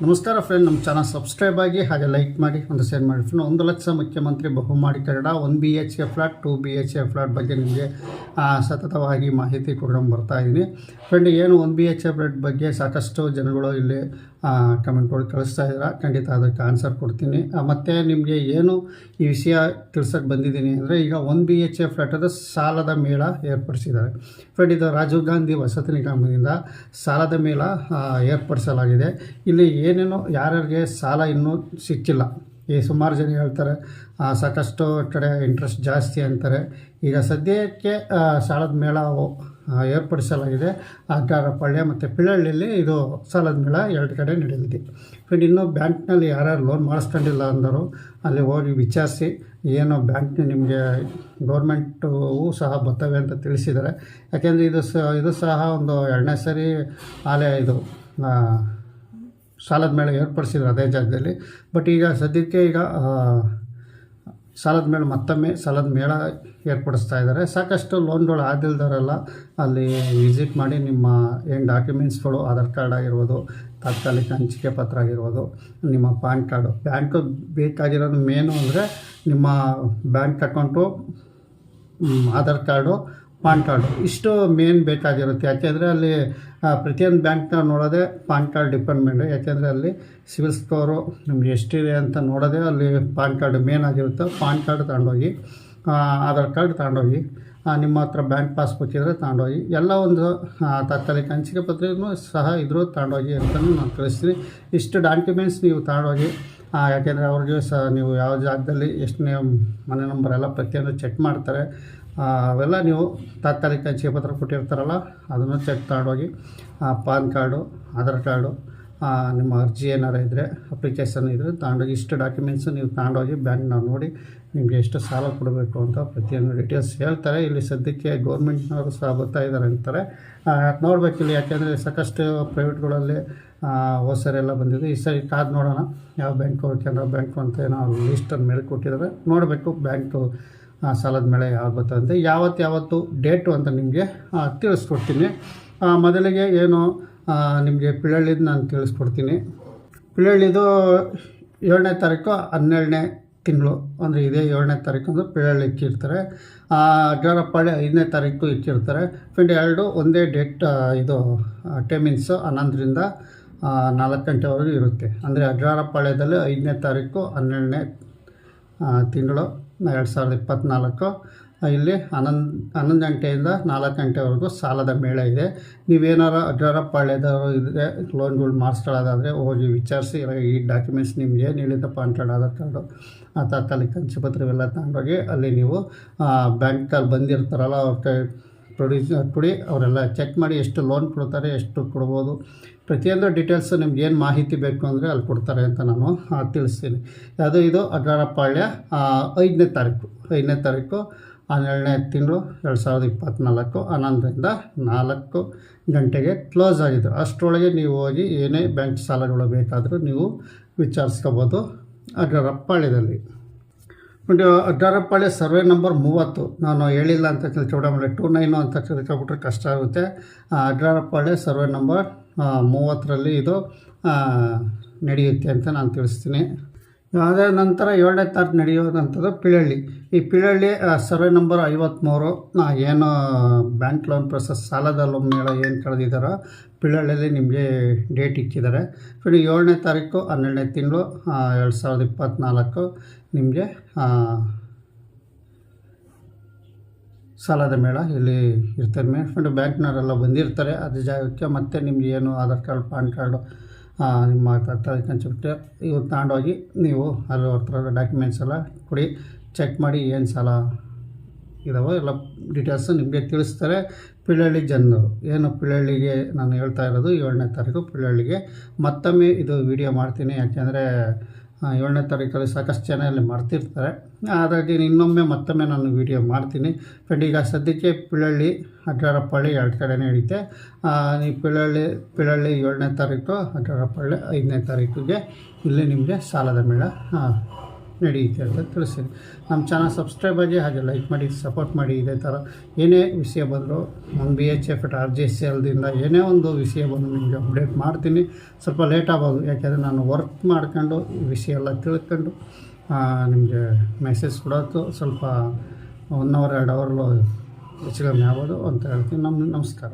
ನಮಸ್ಕಾರ ಫ್ರೆಂಡ್ ನಮ್ಮ channel subscribe ಆಗಿ ಹಾಗೆ ಲೈಕ್ ಮಾಡಿ, ಒಂದು ಶೇರ್ ಮಾಡಿ. ಫ್ರೆಂಡ್ ಒಂದು ಲಕ್ಷ ಮುಖ್ಯಮಂತ್ರಿ ಬಹುಮಾಡಿ Kannada one B H A flat two B H A flat ಬಗ್ಗೆ ನಿಮಗೆ ಸತತವಾಗಿ ಮಾಹಿತಿ ಕೊಡ್ಕೊಂಡು ಬರ್ತಾ ಇದ್ದೀನಿ ಫ್ರೆಂಡ್ ಏನು one B H A flat ಬಗ್ಗೆ ಸಾಕಷ್ಟು ಜನಗಳು ಇಲ್ಲಿ ಕಮೆಂಟ್ಗಳು ಕಳಿಸ್ತಾ ಇದ್ದೀರಾ? ಖಂಡಿತ ಅದಕ್ಕೆ ಆನ್ಸರ್ ಕೊಡ್ತೀನಿ. ಮತ್ತು ನಿಮಗೆ ಏನು ಈ ವಿಷಯ ತಿಳ್ಸೋಕ್ಕೆ ಬಂದಿದ್ದೀನಿ ಅಂದರೆ ಈಗ ಒನ್ ಬಿ ಎಚ್ ಎ ಫ್ಲಾಟದ ಸಾಲದ ಮೇಳ ಏರ್ಪಡಿಸಿದ್ದಾರೆ. ಫ್ರೆಂಡ್ ಇದು ರಾಜೀವ್ ಗಾಂಧಿ ವಸತಿ ನಿಗಮದಿಂದ ಸಾಲದ ಮೇಳ ಏರ್ಪಡಿಸಲಾಗಿದೆ. ಇಲ್ಲಿ ಏನೇನೋ ಯಾರ್ಯಾರಿಗೆ ಸಾಲ ಇನ್ನೂ ಸಿಕ್ಕಿಲ್ಲ. ಈ ಸುಮಾರು ಜನ ಹೇಳ್ತಾರೆ ಸಾಕಷ್ಟು ಕಡೆ ಇಂಟ್ರೆಸ್ಟ್ ಜಾಸ್ತಿ ಅಂತಾರೆ. ಈಗ ಸದ್ಯಕ್ಕೆ ಸಾಲದ ಮೇಳ ಏರ್ಪಡಿಸಲಾಗಿದೆ. ಅಡ್ಡಾರಪಳ್ಳಿ ಮತ್ತು ಪಿಳಳ್ಳಿಯಲ್ಲಿ ಇದು ಸಾಲದ ಮೇಳ ಎರಡು ಕಡೆ ನಡೆದಿದೆ. ಫ್ರೆಂಡ್ ಇನ್ನೂ ಬ್ಯಾಂಕ್ನಲ್ಲಿ ಯಾರ್ಯಾರು ಲೋನ್ ಮಾಡಿಸ್ಕೊಂಡಿಲ್ಲ ಅಂದರು, ಅಲ್ಲಿ ಹೋಗಿ ವಿಚಾರಿಸಿ ಏನು ಬ್ಯಾಂಕ್ ನಿಮಗೆ ಗೌರ್ಮೆಂಟು ಸಹ ಬರ್ತವೆ ಅಂತ ತಿಳಿಸಿದ್ದಾರೆ. ಯಾಕೆಂದರೆ ಇದು ಸಹ ಇದು ಸಹ ಒಂದು ಎರಡನೇ ಸರಿ ಆಲೆ ಇದು ಸಾಲದ ಮೇಳ ಏರ್ಪಡಿಸಿದ್ರು ಅದೇ ಜಾಗದಲ್ಲಿ. ಬಟ್ ಈಗ ಸದ್ಯಕ್ಕೆ ಈಗ ಸಾಲದ ಮೇಳ ಮತ್ತೊಮ್ಮೆ ಸಾಲದ ಮೇಳ ಏರ್ಪಡಿಸ್ತಾ ಇದ್ದಾರೆ. ಸಾಕಷ್ಟು ಲೋನ್ಗಳು ಆದಿಲ್ದವರೆಲ್ಲ ಅಲ್ಲಿ ವಿಸಿಟ್ ಮಾಡಿ ನಿಮ್ಮ ಏನು ಡಾಕ್ಯುಮೆಂಟ್ಸ್ಗಳು, ಆಧಾರ್ ಕಾರ್ಡ್ ಆಗಿರ್ಬೋದು, ತಾತ್ಕಾಲಿಕ ಹಂಚಿಕೆ ಪತ್ರ ಆಗಿರ್ಬೋದು, ನಿಮ್ಮ ಪಾನ್ ಕಾರ್ಡು. ಬ್ಯಾಂಕು ಬೇಕಾಗಿರೋದು ಮೇನು ಅಂದರೆ ನಿಮ್ಮ bank account Aadhaar card PAN card ಇಷ್ಟು ಮೇನ್ ಬೇಕಾಗಿರುತ್ತೆ. ಯಾಕೆಂದರೆ ಅಲ್ಲಿ ಪ್ರತಿಯೊಂದು ಬ್ಯಾಂಕ್ನ ನೋಡೋದೇ ಪಾನ್ ಕಾರ್ಡ್ ಡಿಪಾರ್ಟ್ಮೆಂಟ್. ಯಾಕೆಂದರೆ ಅಲ್ಲಿ ಸಿವಿಲ್ ಸ್ಕೋರು, ನಿಮ್ಗೆ ಎಷ್ಟಿದೆ ಅಂತ ನೋಡೋದೇ ಅಲ್ಲಿ ಪಾನ್ ಕಾರ್ಡ್ ಮೇನ್ ಆಗಿರುತ್ತೆ. ಪಾನ್ ಕಾರ್ಡ್ ತಗೊಂಡೋಗಿ ಆಧಾರ್ ಕಾರ್ಡ್ ತಗೊಂಡೋಗಿ ನಿಮ್ಮ ಹತ್ರ ಬ್ಯಾಂಕ್ ಪಾಸ್ಬುಕ್ ಇದ್ದರೆ ತಗೊಂಡೋಗಿ, ಎಲ್ಲ ಒಂದು ತಾತ್ಕಾಲಿಕ ಹಂಚಿಕೆ ಪತ್ರಿಕೆಯೂ ಸಹ ಇದ್ರೂ ತಗೊಂಡೋಗಿ ಅಂತಲೂ ನಾನು ಕಳಿಸ್ತೀನಿ ಇಷ್ಟು ಡಾಕ್ಯುಮೆಂಟ್ಸ್ ನೀವು ತಗೊಂಡೋಗಿ ಯಾಕೆಂದರೆ ಅವ್ರಿಗೆ ಸಹ ನೀವು ಯಾವ ಜಾಗದಲ್ಲಿ ಎಷ್ಟನೇ ಮನೆ ನಂಬರ್ ಎಲ್ಲ ಪ್ರತಿಯೊಂದು ಚೆಕ್ ಮಾಡ್ತಾರೆ. ಅವೆಲ್ಲ ನೀವು ತಾತ್ಕಾಲಿಕ ಅಂಚೆ ಪತ್ರ ಕೊಟ್ಟಿರ್ತಾರಲ್ಲ, ಅದನ್ನು ಚೆಕ್ ತಗೊಂಡೋಗಿ ಪಾನ್ ಕಾರ್ಡು, ಆಧಾರ್ ಕಾರ್ಡು ನಿಮ್ಮ ಅರ್ಜಿ ಏನಾರು ಇದ್ದರೆ ಅಪ್ಲಿಕೇಶನ್ ಇದ್ದರೆ ತಗೊಂಡೋಗಿ, ಇಷ್ಟು ಡಾಕ್ಯುಮೆಂಟ್ಸು ನೀವು ತಗೊಂಡೋಗಿ ಬ್ಯಾಂಕ್ನ ನೋಡಿ ನಿಮಗೆ ಎಷ್ಟು ಸಾಲ ಕೊಡಬೇಕು ಅಂತ ಪ್ರತಿಯೊಂದು ಡೀಟೇಲ್ಸ್ ಹೇಳ್ತಾರೆ. ಇಲ್ಲಿ ಸದ್ಯಕ್ಕೆ ಗೌರ್ಮೆಂಟ್ನವರು ಸಹ ಬರ್ತಾ ಇದ್ದಾರೆ ಅಂತಾರೆ. ನೋಡ್ಬೇಕು ಇಲ್ಲಿ, ಯಾಕೆಂದರೆ ಸಾಕಷ್ಟು ಪ್ರೈವೇಟ್ಗಳಲ್ಲಿ ಹೊಸರೆಲ್ಲ ಬಂದಿದೆ. ಈ ಸರಿ ಕಾದು ನೋಡೋಣ, ಯಾವ ಬ್ಯಾಂಕು ಕೆನರಾ ಬ್ಯಾಂಕು ಅಂತ ಏನೋ ಲಿಸ್ಟನ್ನು ಮೇಲೆ ಕೊಟ್ಟಿದ್ದಾರೆ ನೋಡಬೇಕು ಬ್ಯಾಂಕು ಸಾಲದ ಮೇಲೆ ಯಾವಾಗ ಬರ್ತದಂತೆ ಯಾವತ್ತು ಯಾವತ್ತು ಡೇಟು ಅಂತ ನಿಮಗೆ ತಿಳಿಸ್ಕೊಡ್ತೀನಿ. ಮೊದಲಿಗೆ ಏನು ನಿಮಗೆ ಪಿಳ್ಳಳ್ಳಿದು ನಾನು ತಿಳಿಸ್ಕೊಡ್ತೀನಿ. ಪಿಳ್ಳಳ್ಳಿದು ಏಳನೇ ತಾರೀಕು ಹನ್ನೆರಡನೇ ತಿಂಗಳು, ಅಂದರೆ ಇದೇ ಏಳನೇ ತಾರೀಕು ಅಂದರೆ ಪಿಳ್ಳಳ್ಳಿ ಇಕ್ಕಿರ್ತಾರೆ. ಅಡ್ಡಾರಪ್ಪಾಳೆ ಐದನೇ ತಾರೀಕು ಇಕ್ಕಿರ್ತಾರೆ. ಫ್ರೆಂಡ್ ಎರಡು ಒಂದೇ ಡೇಟ್ ಇದು ಟೈಮಿಂಗ್ಸು ಹನ್ನೊಂದರಿಂದ ನಾಲ್ಕು ಗಂಟೆವರೆಗೂ ಇರುತ್ತೆ. ಅಂದರೆ ಅಜ್ವಾರಪಾಳ್ಯದಲ್ಲಿ ಐದನೇ ತಾರೀಕು ಹನ್ನೆರಡನೇ ತಿಂಗಳು. ಎರಡು ಸಾವಿರದ ಇಪ್ಪತ್ತ್ನಾಲ್ಕು ಇಲ್ಲಿ ಹನ್ನೊಂದು ಹನ್ನೊಂದು ಗಂಟೆಯಿಂದ ನಾಲ್ಕು ಗಂಟೆವರೆಗೂ ಸಾಲದ ಮೇಳ ಇದೆ. ನೀವೇನಾರು ಅಡ್ಡಾರಪಾಳ್ಯದವರು ಇದ್ದರೆ ಲೋನ್ಗಳು ಮಾಡಿಸ್ಕೊಳ್ಳೋದಾದರೆ ಹೋಗಿ ವಿಚಾರಿಸಿ ಈ ಡಾಕ್ಯುಮೆಂಟ್ಸ್ ನಿಮಗೆ ಹೇಳಿದ ಪಾನ್ ಕಾರ್ಡ್, ಆಧಾರ್ ಕಾರ್ಡು ಆ ತಾತ್ಕಾಲಿಕ ಅಂಚೆ ಪತ್ರವೆಲ್ಲ ತಗೊಂಡೋಗಿ ಅಲ್ಲಿ ನೀವು ಬ್ಯಾಂಕಲ್ಲಿ ಬಂದಿರ್ತಾರಲ್ಲ ಅವ್ರ ಕೈ ಪ್ರೊಡ್ಯೂಸ್ ಕೊಡಿ, ಅವರೆಲ್ಲ ಚೆಕ್ ಮಾಡಿ ಎಷ್ಟು ಲೋನ್ ಕೊಡ್ತಾರೆ, ಎಷ್ಟು ಕೊಡ್ಬೋದು. ಪ್ರತಿಯೊಂದು ಡೀಟೇಲ್ಸು ನಿಮ್ಗೆ ಏನು ಮಾಹಿತಿ ಬೇಕು ಅಂದರೆ ಅಲ್ಲಿ ಕೊಡ್ತಾರೆ ಅಂತ ನಾನು ತಿಳಿಸ್ತೀನಿ. ಅದು ಇದು ಅಡ್ಡಾರಪಾಳ್ಯ ಐದನೇ ತಾರೀಕು. ಐದನೇ ತಾರೀಕು, ಹನ್ನೆರಡನೇ ತಿಂಗಳು ಎರಡು ಸಾವಿರದ ಇಪ್ಪತ್ತ್ನಾಲ್ಕು ಹನ್ನೊಂದರಿಂದ ನಾಲ್ಕು ಗಂಟೆಗೆ ಕ್ಲೋಸ್ ಆಗಿದ್ದರು ಅಷ್ಟರೊಳಗೆ ನೀವು ಹೋಗಿ ಏನೇ ಬ್ಯಾಂಕ್ ಸಾಲಗಳು ಬೇಕಾದರೂ ನೀವು ವಿಚಾರಿಸ್ಕೋಬೋದು ಅಡ್ಡಾರಪಾಳ್ಯದಲ್ಲಿ ಒಂದು ಅಡ್ಡಾರಪಾಳ್ಯ ಸರ್ವೆ ನಂಬರ್ ಮೂವತ್ತು. ನಾನು ಹೇಳಿಲ್ಲ ಅಂತ ತಿಳ್ಕೊಬಿಡಮೇಲೆ ಟು ನೈನು ಅಂತ ತಿಳ್ಕೊಬಿಟ್ರೆ ಕಷ್ಟ ಆಗುತ್ತೆ. ಆ, ಅಡ್ಡಾರಪಾಳ್ಯ ಸರ್ವೆ ನಂಬರ್ ಮೂವತ್ತರಲ್ಲಿ ಇದು ನಡೆಯುತ್ತೆ ಅಂತ ನಾನು ತಿಳಿಸ್ತೀನಿ. ಅದಾದ ನಂತರ ಏಳನೇ ತಾರೀಕು ನಡೆಯುವಂಥದ್ದು ಪಿಳಳ್ಳಿ. ಈ ಪಿಳಳ್ಳಿ ಸರ್ವೆ ನಂಬರ್ ಐವತ್ತ್ಮೂರು ಏನು, ಬ್ಯಾಂಕ್ ಲೋನ್ ಪ್ರೊಸೆಸ್ ಸಾಲದ ಲೋನ್ ಮೇಳ ಏನು ಕಳೆದಿದ್ದಾರೋ ಪಿಳಳ್ಳಿಯಲ್ಲಿ ನಿಮಗೆ ಡೇಟ್ ಇಕ್ಕಿದ್ದಾರೆ. ಫ್ರೆಂಡ್ ಏಳನೇ ತಾರೀಕು ಹನ್ನೆರಡನೇ ತಿಂಗಳು ಎರಡು ಸಾವಿರದ ಇಪ್ಪತ್ತ್ನಾಲ್ಕು ನಿಮಗೆ ಸಾಲದ ಮೇಳ ಇಲ್ಲಿ ಇರ್ತಾರೆ ಮೇನ್ ಫ್ರೆಂಡ್ ಬ್ಯಾಂಕ್ನವರೆಲ್ಲ ಬಂದಿರ್ತಾರೆ. ಅದು ಜಾಗಕ್ಕೆ ಮತ್ತೆ ನಿಮ್ಗೆ ಏನು ಆಧಾರ್ ಕಾರ್ಡ್, ಪಾನ್ ಕಾರ್ಡು ನಿಮ್ಮ ಹಂಚಿಬಿಟ್ಟು ಇವು ತಗೊಂಡೋಗಿ ನೀವು ಅದ್ರ ಹತ್ರ ಡಾಕ್ಯುಮೆಂಟ್ಸ್ ಎಲ್ಲ ಕೊಡಿ. ಚೆಕ್ ಮಾಡಿ ಏನು ಸಾಲ ಇದಾವೋ ಎಲ್ಲ ಡೀಟೇಲ್ಸು ನಿಮಗೆ ತಿಳಿಸ್ತಾರೆ. ಪಿಳ್ಳಳ್ಳಿ ಜನರು. ಏನು ಪಿಳ್ಳಳ್ಳಿಗೆ ನಾನು ಹೇಳ್ತಾ ಇರೋದು ಏಳನೇ ತಾರೀಕು ಪಿಳ್ಳಳ್ಳಿಗೆ ಮತ್ತೊಮ್ಮೆ ಇದು ವಿಡಿಯೋ ಮಾಡ್ತೀನಿ. ಯಾಕೆಂದರೆ ಏಳನೇ ತಾರೀಕಲ್ಲಿ ಸಾಕಷ್ಟು ಜನ ಇಲ್ಲಿ ಮರ್ತಿರ್ತಾರೆ. ಹಾಗಾಗಿ ಇನ್ನೊಮ್ಮೆ ಮತ್ತೊಮ್ಮೆ ನಾನು ವಿಡಿಯೋ ಮಾಡ್ತೀನಿ. ಫ್ರೆಂಡ್ ಈಗ ಸದ್ಯಕ್ಕೆ ಪಿಳಳ್ಳಿ ಅಡ್ಡಾರಪ್ಪಳ್ಳಿ ಎರಡು ಕಡೆ ನಡೀತೆ. ನೀವು ಪಿಳಳ್ಳಿ ಪಿಳಳ್ಳಿ ಏಳನೇ ತಾರೀಕು ಅಡ್ಡಾರಪ್ಪಳ್ಳಿ ಐದನೇ ತಾರೀಕಿಗೆ ಇಲ್ಲಿ ನಿಮಗೆ ಸಾಲದ ಮೇಳ. ನಡೆಯುತ್ತೆ ಅಂತ ತಿಳಿಸ್ತೀನಿ. ನಮ್ಮ ಚಾನಲ್ ಸಬ್ಸ್ಕ್ರೈಬ್ ಆಗಿ ಹಾಗೆ ಲೈಕ್ ಮಾಡಿ, ಸಪೋರ್ಟ್ ಮಾಡಿ, ಇದೇ ಥರ ಏನೇ ವಿಷಯ ಬಂದರೂ ನಮ್ಮ B H F R J C ಎಲ್ದಿಂದ ಏನೇ ಒಂದು ವಿಷಯ ಬಂದು ನಿಮಗೆ ಅಪ್ಡೇಟ್ ಮಾಡ್ತೀನಿ. ಸ್ವಲ್ಪ ಲೇಟ್ ಆಗ್ಬೋದು, ಯಾಕೆಂದರೆ ನಾನು ವರ್ಕ್ ಮಾಡ್ಕೊಂಡು ಈ ವಿಷಯ ಎಲ್ಲ ತಿಳ್ಕೊಂಡು ನಿಮಗೆ ಮೆಸೇಜ್ ಕೊಡೋದು ಸ್ವಲ್ಪ ಒನ್ ಅವರ್ ಎರಡು ಅವರ್ಲು ಹೆಚ್ಚು ಕಮ್ಮಿ ಆಗ್ಬೋದು ಅಂತ ಹೇಳ್ತೀನಿ. ನಮ್ಮ ನಮಸ್ಕಾರ.